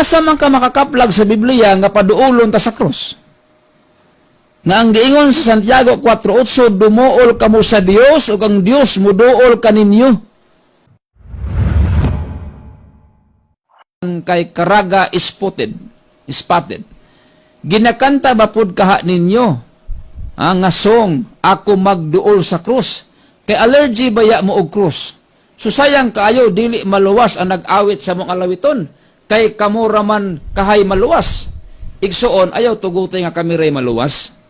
asa man ka makakaplag sa Biblia nga paduolon ta sa cross? Nga ang giingon sa Santiago 4.8, dumuol kamo sa Dios o ang Dios muduol kaninyo. Ang kay karaga spotted, spotted. Ginakanta ba pud kaha ninyo? Ah, nga song, ako magduol sa krus. Kay allergy baya mo og krus. So sayang kaayo dili maluwas ang nag-awit sa mong alawiton. Kay kamo raman kahay maluwas. Igsuon ayaw tugutoy nga kami ray maluwas.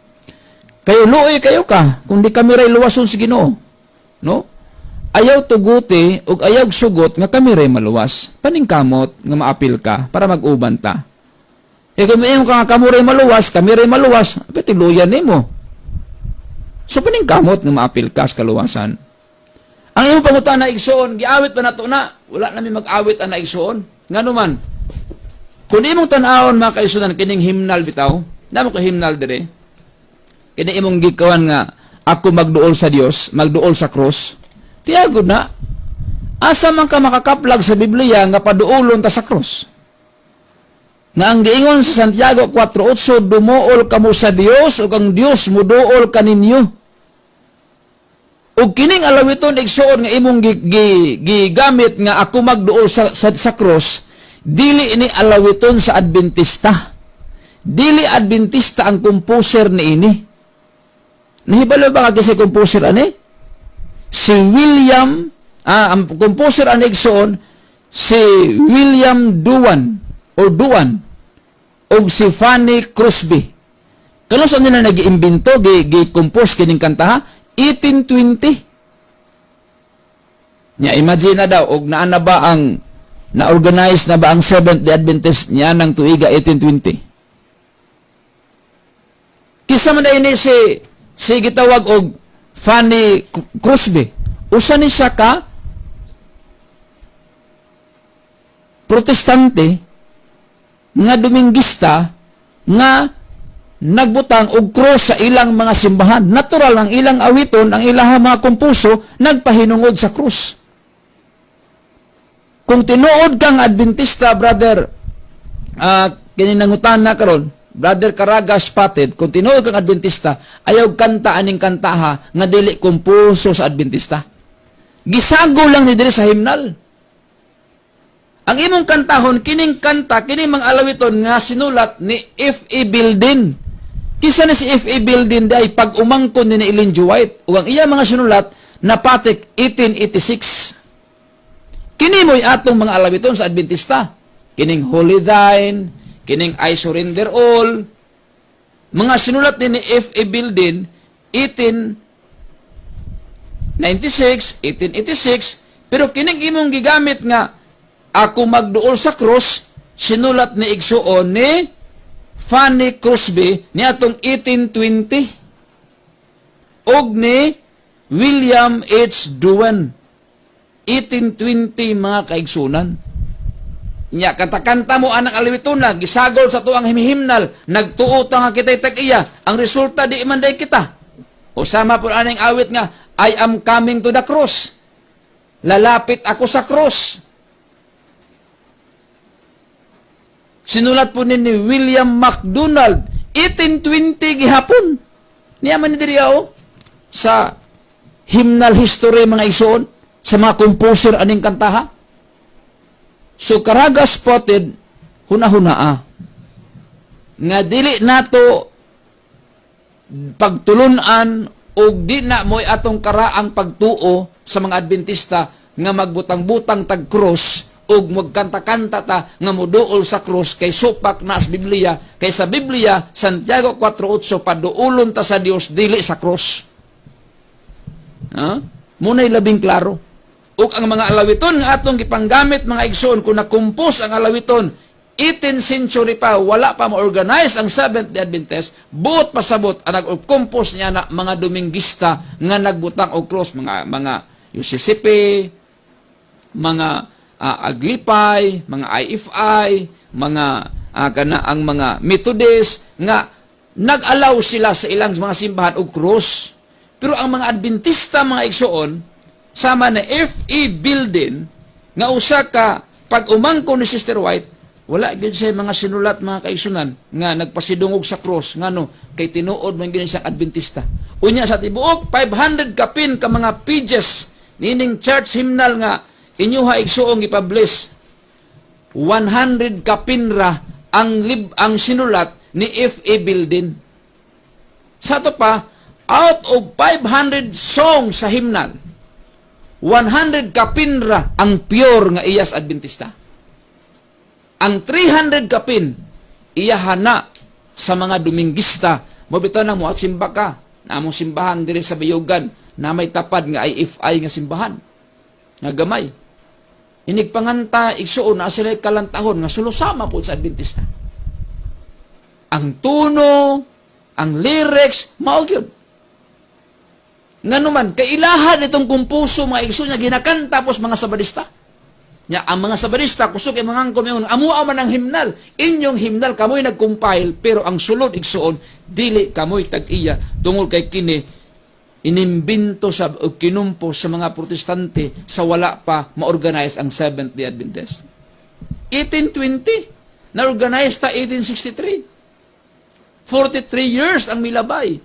Kayo luoy kayo ka kung di kami ray luwason si Ginoo. No? Ayaw tuguti ug ayaw sugot nga kami ray maluwas. Paningkamot nga maapil ka para mag-uban ta. E kung may ka nga kamo maluwas, kami ray maluwas, pati luyan nimo. So paningkamot nga maapil ka sa kaluwasan. Ang imong pangutan na igsoon, giawit pa nato na, wala nami mag-awit ang naigsoon. Ngano man, kung imong tan-awon mga kaisunan kining himnal bitaw, namo ko himnal dire. Kini imong gikawan nga ako magduol sa Dios, magduol sa cross. Tiago na. Asa man ka makakaplag sa Biblia nga paduolon ta sa cross? Nga ang giingon sa Santiago 4.8, dumuol kamo sa Dios o ang Dios muduol kaninyo. Ug kining alawiton igsuon nga imong gi- gi- gigamit nga ako magduol sa, sa, sa cross, dili ini alawiton sa Adventista. Dili Adventista ang composer ni ini. Nahibalo ba ka kasi composer ani? Si William, ah, ang composer ani igsuon, si William Duan o Duan o si Fanny Crosby. Kano sa nila nag-iimbento, gi-compose kining kanta? 1820. Nya imagine na daw og naa na ba ang na-organize na ba ang Seventh-day Adventist niya ng tuiga 1820. Kisa man ini si si gitawag og Fanny Crosby. Usa ni siya ka protestante nga dominggista nga nagbutang og cross sa ilang mga simbahan. Natural ang ilang awiton, ang ilang mga kumpuso, nagpahinungod sa cross. Kung tinuod kang Adventista, brother, uh, kininangutan na karon, brother Caraga Spotted, kung tinuod kang Adventista, ayaw kanta aning kantaha nga dili kumpuso sa Adventista. Gisago lang ni diri sa himnal. Ang imong kantahon, kining kanta, kining mga alawiton nga sinulat ni F.E. Bildin. Kisa ni si F.E. Bildin day pag umangkon ni Ellen G. White. O ang iya mga sinulat, napatik 1886. Kini mo'y atong mga alawiton sa Adventista. Kining Holy Thine, kining I Surrender All. Mga sinulat ni F.E. Bildin, 1896, 1886, pero kining imong gigamit nga ako magduol sa cross, sinulat ni Igsuon ni Fanny Crosby ni atong 1820. Og ni William H. Duan. 1820 mga kaigsunan. Nya kanta-kanta mo anang aliwiton na gisagol sa tuang himhimnal nagtuo ta nga kitay tag-iya ang resulta di man day kita o sama po aning awit nga I am coming to the cross lalapit ako sa cross Sinulat po ni, William MacDonald 1820 gihapon. Niya man diri sa hymnal history mga isuon sa mga composer aning kantaha. So karaga spotted hunahunaa nga dili nato pagtulunan og di na moy atong karaang pagtuo sa mga Adventista nga magbutang-butang tag cross ug magkanta-kanta ta nga muduol sa cross kay supak na sa Biblia kay sa Biblia Santiago 4:8 paduolon ta sa Dios dili sa cross. Ha? Munay labing klaro. Ug ang mga alawiton nga atong gipanggamit mga igsoon kung nakumpos ang alawiton 18th century pa wala pa ma-organize ang Seventh-day Adventist buot pasabot ang nag-compose niya na mga dominggista nga nagbutang og cross mga mga Mississippi mga uh, Aglipay, mga IFI, mga uh, kana ang mga Methodist nga nag-allow sila sa ilang mga simbahan og cross. Pero ang mga Adventista mga igsoon sama na F.E. Building nga usa ka pag umangko ni Sister White wala gyud siya mga sinulat mga kaigsunan nga nagpasidungog sa cross ngano kay tinuod man gyud siyang Adventista. Unya sa tibuok 500 kapin ka mga pages nining church hymnal nga inyuha igsuong ipublish 100 kapinra ang lib ang sinulat ni F.A. Bildin. Sa to pa, out of 500 songs sa hymnal, 100 kapinra ang pure nga iyas Adventista. Ang 300 kapin, iyahana sa mga Dominguista. Mo bitaw na mo at simba ka. Na among simbahan diri sa Bayugan na may tapad nga IFI nga simbahan. Nga gamay. Inig panganta, igsuon na sila kalantahon nga sulusama po sa Adventista. Ang tuno, ang lyrics, maog yun. Nga naman, kailahan itong kumpuso mga igsoon niya ginakanta tapos mga sabadista. Nya ang mga sabadista kusog ay mga kumayon amua man ang himnal. Inyong himnal kamoy nag-compile pero ang sulod igsuon dili kamoy tag-iya tungod kay kini inimbinto sa o kinumpo sa mga protestante sa wala pa ma-organize ang Seventh-day Adventist. 1820 na-organize ta 1863. 43 years ang milabay.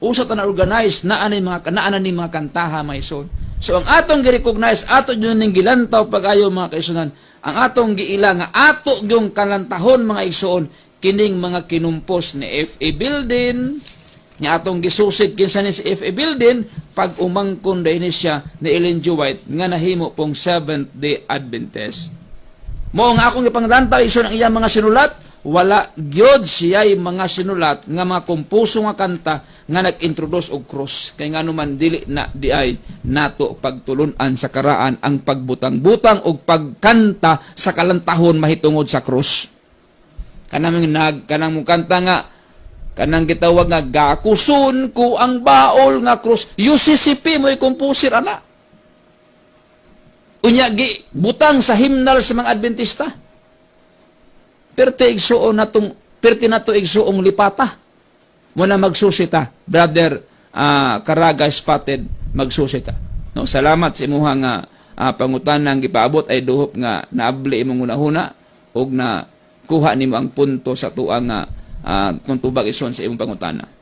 Usa ta na-organize na ani mga kanaanan ni mga kantaha may son. So ang atong gi-recognize ato yun ning gilantaw pag-ayo mga kaisunan. Ang atong giila nga ato yung kalantahon mga igsoon kining mga kinumpos ni F.A. Building nga atong gisusid kinsa ni si F.A. Building pag umangkon dinhi siya ni Ellen G. White nga nahimo pong Seventh Day Adventist. Mo nga akong ipanglantaw iso ang iyang mga sinulat, wala gyud siya'y mga sinulat nga mga kompuso nga kanta nga nag-introduce og cross. Kay nga naman dili na di ay nato pagtulunan sa karaan ang pagbutang-butang og pagkanta sa kalantahon mahitungod sa cross. Kanang nag kanang kanta nga kanang gitawag nga gakusun ko ang baol nga cross. UCCP mo kompusir ana. Unya gi butang sa himnal sa mga Adventista. Perte igsuon natong perte nato igsuong lipata. Mo na magsusita, brother ah, Karaga Spotted, magsusita. No, salamat sa imuha nga uh, pangutanang gipaabot ay duhop nga naabli imong unahuna ug na kuha nimo ang punto sa tuang nga uh, kung tubag ison sa imong pangutana.